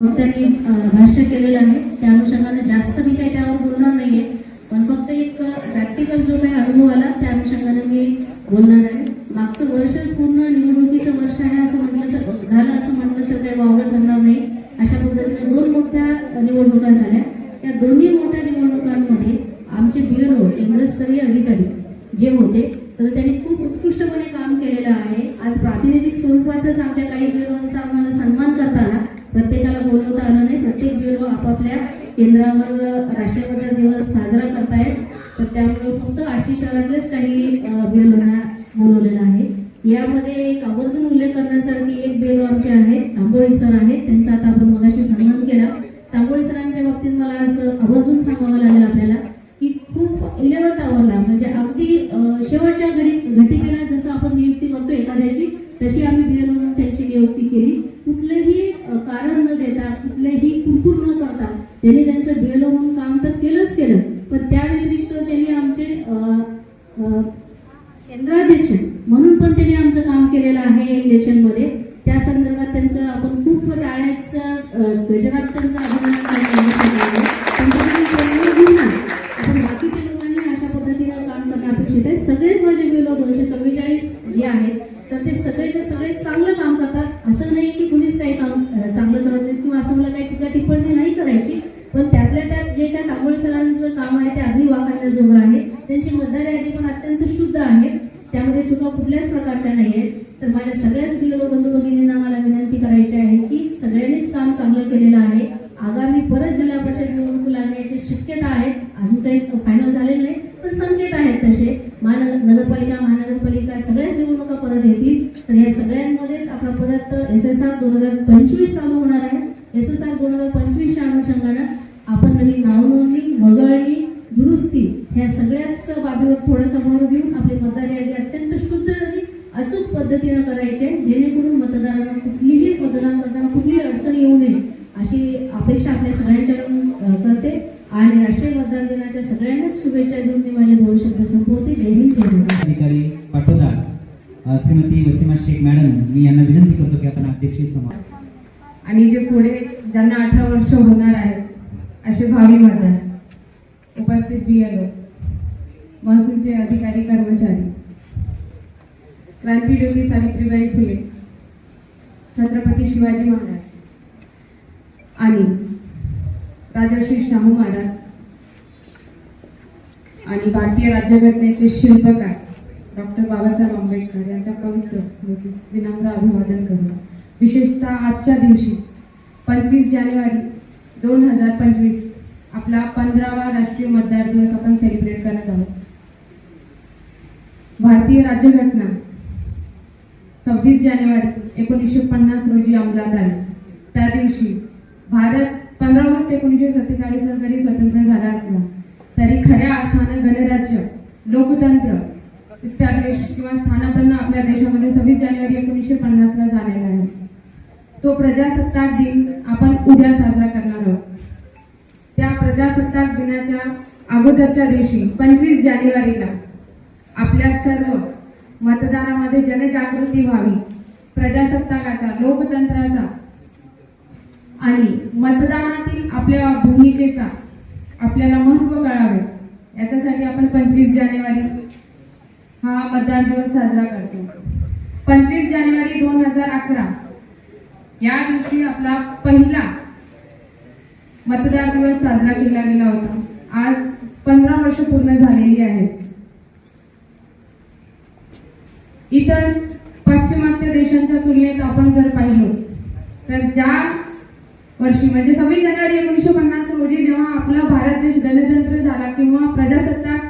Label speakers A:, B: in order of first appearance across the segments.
A: त्यांनी भाष्य केलेलं आहे. त्या अनुषंगाने जास्त मी काही त्यावर बोलणार नाहीये. पण फक्त एक प्रॅक्टिकल जो काही अनुभव आला त्या अनुषंगाने मी बोलणार आहे. मागचं वर्षच पूर्ण निवडणुकीचं वर्ष आहे असं म्हटलं तर झालं असं म्हटलं तर काही वावगं ठरणार नाही. अशा पद्धतीने दोन मोठ्या निवडणुका झाल्या. त्या दोन्ही मोठ्या निवडणुकांमध्ये आमचे बीएलओ केंद्रस्तरीय अधिकारी जे होते तर त्यांनी खूप उत्कृष्टपणे काम केलेलं आहे. आज प्रातिनिधिक स्वरूपातच आमच्या काही बीएलओंचा आम्हाला सन्मान करताना प्रत्येकाला बोलवता आलं नाही प्रत्येक ब्युरो आपापल्या केंद्रावर राष्ट्रीय मतदार दिवस साजरा करतायत. तर त्यामुळे फक्त आष्टी शहरातलेच काही ब्युरोना बोलवलेला आहे. यामध्ये एक आवर्जून उल्लेख करण्यासारखी एक ब्युरो आमचे आहेत तांबोळी सर आहेत. त्यांचा आता आपण मगाशी सन्मान केला. तांबोळी सरांच्या बाबतीत मला असं आवर्जून सांगावं लागेल आपल्याला की खूप इलेव्हन्थ आवरला. म्हणजे अगदी शेवटच्या घडी घटिकेला जसं आपण नियुक्ती करतो एखाद्याची तशी आम्ही बीएल म्हणून त्यांची नियुक्ती केली कुठलेही अं, कारण न देता कुठलेही कुरकुर न करता त्यांनी त्यांचं बीएल म्हणून काम तर केलंच केलं पण त्या व्यतिरिक्त त्यांनी आमचे अं, अं, केंद्राध्यक्ष म्हणून पण त्यांनी आमचं काम केलेलं अधिवेशनमध्ये त्या संदर्भात त्यांचं आपण खूप राळ्याचं गजरात त्यांचं अभिनंदन आपण बाकीच्या लोकांनी अशा पद्धतीनं काम करणं अपेक्षित आहे. सगळेच माझे बिलो दोनशे चव्वेचाळीस जे आहेत तर ते सगळेच्या सगळे चांगलं काम करतात. असं नाही की कुणीच काही काम चांगलं करत नाही किंवा असं मला काही टीका टिप्पणी नाही करायची. पण त्यातल्या त्यात जे काय तांबोळी सरांचं काम आहे ते अगदी जोगं आहे. त्यांची मतदार यादी पण अत्यंत शुद्ध आहे. त्यामध्ये चुका कुठल्याच प्रकारच्या नाही आहेत. तर माझ्या सगळ्याच बिलो बंधू भगिनींना मला विनंती करायची आहे की सगळ्यांनीच काम चांगलं केलेलं आहे. आगामी परत जिल्हा परिषद निवडणूक लागण्याची शक्यता आहे अजून काही फायनल झालेलं नाही पण संकेत आहेत तसे. महानगर नगरपालिका महानगरपालिका सगळ्याच निवडणुका परत येतील. तर या सगळ्यांमध्येच आपला परत एस एस आर दोन हजार पंचवीस चालू होणार आहे. एस एस आर दोन हजार पंचवीसच्या अनुषंगानं आपण नवीन नावनोंदणी वगळणी दुरुस्ती ह्या सगळ्याच बाबीवर थोडासा भर देऊन आपली मतदार यादी अत्यंत शुद्ध आणि अचूक पद्धतीनं करायची आहे जेणेकरून मतदारांना कुठलीही मतदान करताना कुठलीही अडचण येऊ नये अशी अपेक्षा आपल्या सगळ्यांच्याकडून करते. आणि राष्ट्रीय मतदार दिनाच्या सगळ्यांनाच शुभेच्छा देऊन मी माझे दोन शब्द संपवते. जय हिंद जय महाराष्ट्र
B: अधिकारी पाटोदा अ, श्रीमती वसीमा शेख मॅडम मी यांना विनंती करतो की आपण अध्यक्षीय समाज
C: आणि जे पुढे ज्यांना अठरा वर्ष होणार आहेत असे भावी मतदार उपस्थित बीएलओ महसूलचे अधिकारी कर्मचारी. क्रांतीज्योती सावित्रीबाई फुले छत्रपती शिवाजी महाराज आणि राजर्षी शाहू महाराज आणि भारतीय राज्यघटनेचे शिल्पकार डॉक्टर बाबासाहेब आंबेडकर यांच्या पवित्र स्मृतीस विनम्र अभिवादन करून विशेषतः आजच्या दिवशी पंचवीस जानेवारी दोन हजार पंचवीस आपला पंधरावा राष्ट्रीय मतदार दिवस आपण सेलिब्रेट करत आहोत. भारतीय राज्यघटना सव्वीस जानेवारी एकोणीसशे पन्नास रोजी अंमलात आली. त्या दिवशी भारत पंधरा ऑगस्ट एकोणीसशे सत्तेचाळीसला जरी स्वतंत्र झाला असला तरी खऱ्या अर्थानं गणराज्य लोकतंत्र इस्टॅब्लिश किंवा स्थानापन्न आपल्या देशामध्ये सव्वीस जानेवारी एकोणीसशे पन्नासला झालेला आहे. तो प्रजासत्ताक दिन आपण उद्या साजरा करणार आहोत. त्या प्रजासत्ताक दिनाच्या अगोदरच्या दिवशी पंचवीस जानेवारीला आपल्या सर्व मतदानामध्ये जनजागृती व्हावी. प्रजासत्ताकाचा लोकतंत्राचा आणि मतदानातील आपल्या भूमिकेचा आपल्याला महत्त्व कळावे. याच्यासाठी आपण पंचवीस जानेवारी हा मतदान दिवस साजरा करतो. पंचवीस जानेवारी दोन हजार अकरा या दिवशी आपला पहिला मतदार दिवस साजरा केला गेला होता. आज पंधरा वर्ष पूर्ण झालेली आहेत. इतर पाश्चिमात्य देशांच्या तुलनेत आपण जर पाहिलो तर ज्या वर्षी म्हणजे सव्वीस जानेवारी एकोणीसशे पन्नास रोजी जेव्हा आपला भारत देश गणतंत्र झाला किंवा प्रजासत्ताक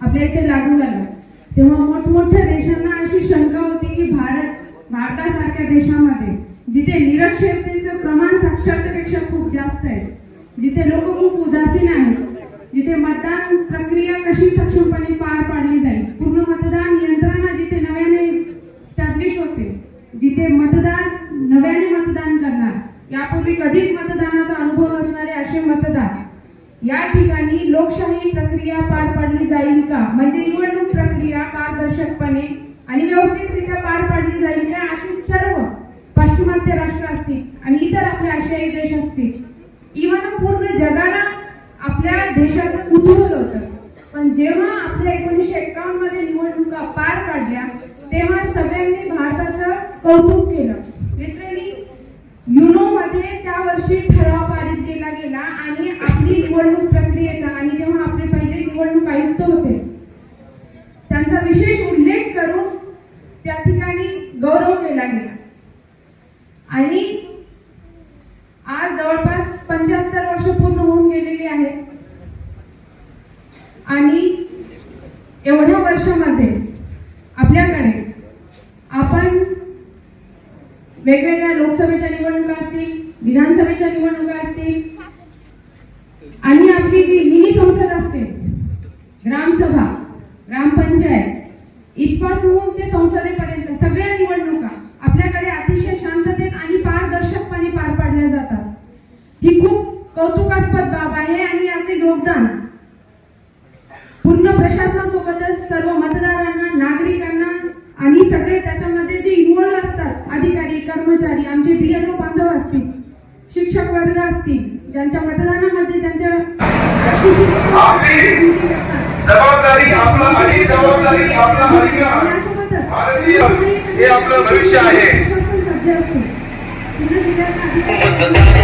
C: आपल्या इथे लागू झाला तेव्हा मोठमोठ्या देशांना अशी शंका होती की भारत भारतासारख्या देशामध्ये जिथे निरक्षरतेचं प्रमाण साक्षरतेपेक्षा खूप जास्त आहे जिथे लोक खूप उदासीन आहेत जिथे मतदान प्रक्रिया कशी सक्षमपणे पार पाडली जाईल पूर्ण मतदान यंत्रणा जिथे नव्याने स्टॅब्लिश होते जिथे मतदार नव्याने मतदान करणार यापूर्वी कधीच मतदानाचा अनुभव नसणारे असे मतदार. या ठिकाणी लोकशाही प्रक्रिया पार पाडली जाईल का? म्हणजे निवडणूक प्रक्रिया पारदर्शकपणे आणि व्यवस्थितरित्या पार पाडली जाईल का? अशी सर्व पाश्चिमात्य राष्ट्र असतील आणि इतर आपले आशियाई देश असतील. इव्हन पूर्ण जगाला आपल्या देशाचं कुतूहल होतं. पण जेव्हा आपल्या एकोणीसशे एक्कावन्नमध्ये निवडणुका पार पाडल्या तेव्हा सगळ्यांनी भारताचं कौतुक केलं. लिटरली युनो मध्ये त्या वर्षी ठराव पारित केला गेला आणि आपली निवडणूक प्रक्रियेचा आणि जेव्हा आपले पहिले निवडणूक आयुक्त होते त्यांचा विशेष उल्लेख करून त्या ठिकाणी गौरव केला गेला. आणि आज जवळपास पंच्याहत्तर वर्ष पूर्ण होऊन गेलेली आहेत आणि एवढ्या वर्षामध्ये आपल्याकडे आपण वेगवेगळ्या लोकसभेच्या निवडणुका असतील विधानसभेच्या निवडणुका असतील. आणि आपली जी मिनी संसद असते ग्रामसभा ग्रामपंचायत इथपासून ते संसदेपर्यंत सगळ्या निवडणुका आपल्याकडे अतिशय शांततेत आणि पारदर्शकपणे पार पाडल्या जातात. ही खूप कौतुकास्पद बाब आहे आणि याचे योगदान पूर्ण प्रशासनासोबतच सर्व मतदारांना नागरिकांना आणि सगळे त्याच्यामध्ये जे इन्व्हॉल्व असतात अधिकारी कर्मचारी आमचे बीएलओ बांधव असतील शिक्षक वर्ग असतील ज्यांच्या मतदानामध्ये ज्यांच्या
D: जबाबदारी आपला आणि जबाबदारी आपला अधिकार
C: यासोबतच
D: भारतीय हे आपलं भविष्य आहे.
C: सज्ज असतो अधिकारी.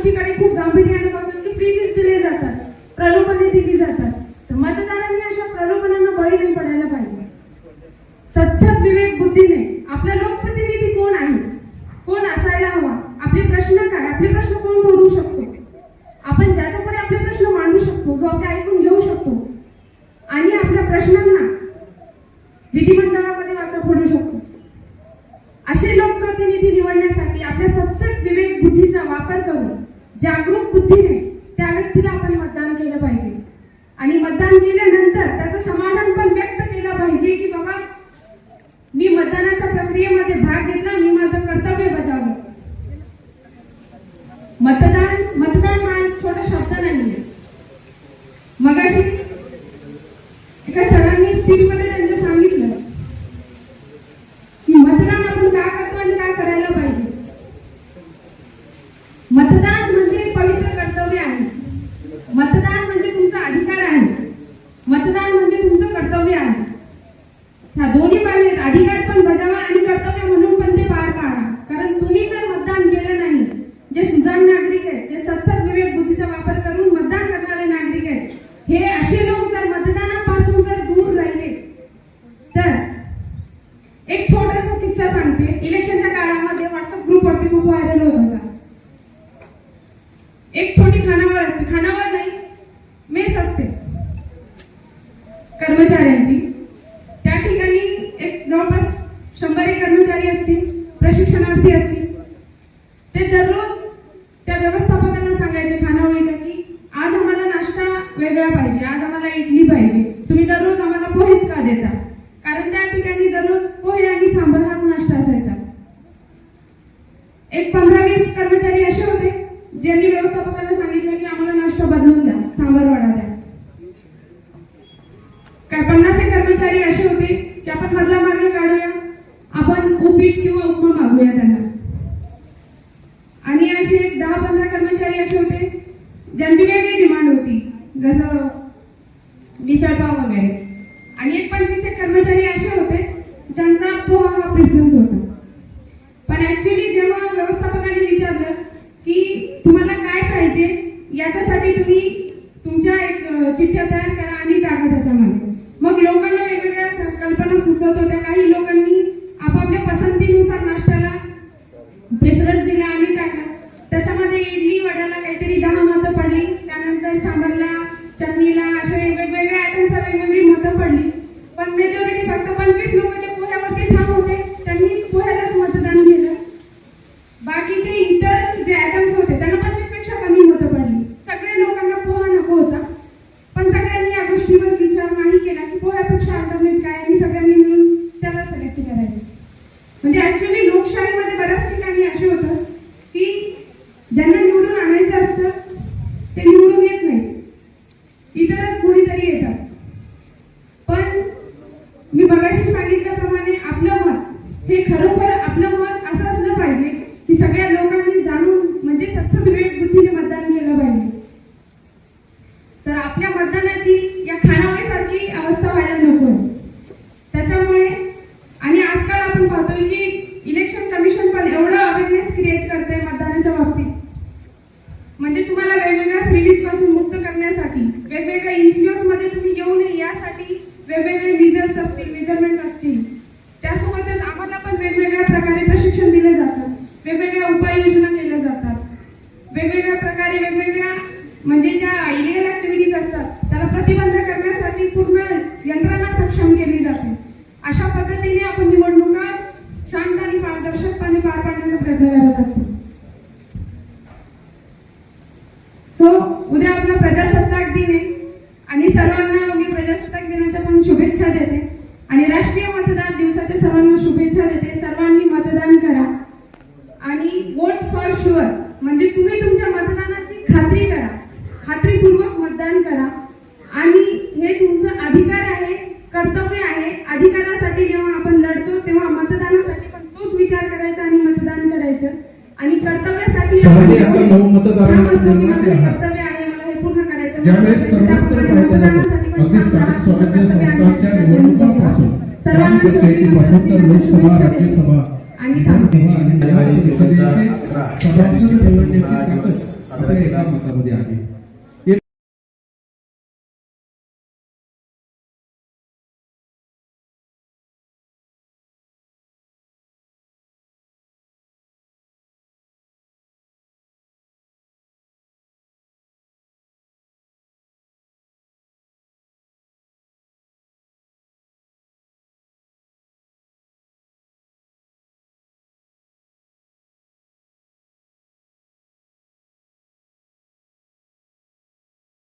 C: गोष्टीकडे खूप गांभीर्याने बघतात की फ्रीबीज दिले जातात प्रलोभने दिली जातात. तर मतदारांनी अशा प्रलोभनांना बळी नाही पडायला पाहिजे. सत्सद विवेक बुद्धीने आपल्या लोक जागरूक बुद्धीने त्या व्यक्तीला आपण मतदान केलं पाहिजे. आणि मतदान केल्यानंतर त्याचं समाधान पण व्यक्त केलं पाहिजे की बाबा मी मतदानाच्या प्रक्रियेमध्ये भाग घेतला मी माझं कर्तव्य बजावलं. मतदान मतदान हा एक छोटा शब्द नाहीये. मगाशी एका सरांनी स्पीच मध्ये त्यांनी सांगितलं की मतदान आपण का करतो आणि काय करायला पाहिजे मतदान म्हणजे पवित्र कर्तव्य आहे मतदान म्हणजे तुमचा अधिकार आहे मतदान म्हणजे तुमचं कर्तव्य आहे ह्या दोन्ही बाजू आहेत अधिकार पण बजावा आणि कर्तव्य म्हणून पण ते पार पाडा कारण तुम्ही जर मतदान केलं नाही जे सुजाण नागरिक आहेत जे सत्सद विवेक बुद्धीचा वापर करून मतदान करणारे नागरिक आहेत हे असे लोक जर मतदानापासून जर दूर राहिले तर एक छोटासा किस्सा सांगते इलेक्शनच्या काळामध्ये व्हॉट्सअप ग्रुपवरती खूप व्हायरल होत होता एक छोटी खानावळ असते खानावळ नाही मेस असते कर्मचाऱ्यांची. त्या ठिकाणी एक जवळपास शंभर एक कर्मचारी असतील प्रशिक्षणार्थी असतील ते दररोज त्या व्यवस्थापकांना सांगायचे खानावळीच्या की आज आम्हाला नाश्ता वेगळा पाहिजे आज आम्हाला इडली पाहिजे तुम्ही दररोज आम्हाला पोहेच का देता कारण त्या ठिकाणी दररोज पोहे आणि सांबर हाच नाश्ता असायचा एक पंधरा वीस कर्मचारी असे होते ज्यांनी व्यवस्थापकाला सांगितलं की आम्हाला नाश्ता बदलून द्या सांबर वडा द्या काय पन्नास एक कर्मचारी असे होते की आपण मधला मार्ग काढूया आपण उपीट किंवा उपमा मागूया त्यांना आणि असे एक दहा पंधरा कर्मचारी असे होते ज्यांची वेगळी डिमांड होती जसं मिसळपाव वगैरे आणि एक पंचवीस एक कर्मचारी असे होते ज्यांचा पोहा ऍक्च्युली लोकशाहीमध्ये बऱ्याच ठिकाणी असे होतं आणि राष्ट्रीय मतदार दिवसाच्या सर्वांना शुभेच्छा देते. सर्वांनी मतदान करा. आणि वोट फॉर शुअर म्हणजे तुम्ही तुमच्या मतदानाची खात्री करा. खात्रीपूर्वक मतदान करा. आणि हे तुमचं अधिकार आहे कर्तव्य आहे. अधिकारासाठी जेव्हा आपण लढतो तेव्हा मतदानासाठी पण तोच विचार करायचा आणि मतदान करायचं. आणि कर्तव्यासाठी
E: ज्यावेळेस तरुणांकडे पाहिलं अगदी स्थानिक स्वराज्य संस्थांच्या निवडणुकांपासून ग्रामपंचायतीपासून तर लोकसभा राज्यसभा विधानसभा आणि सभासद निवडण्याची एका मतामध्ये आहे.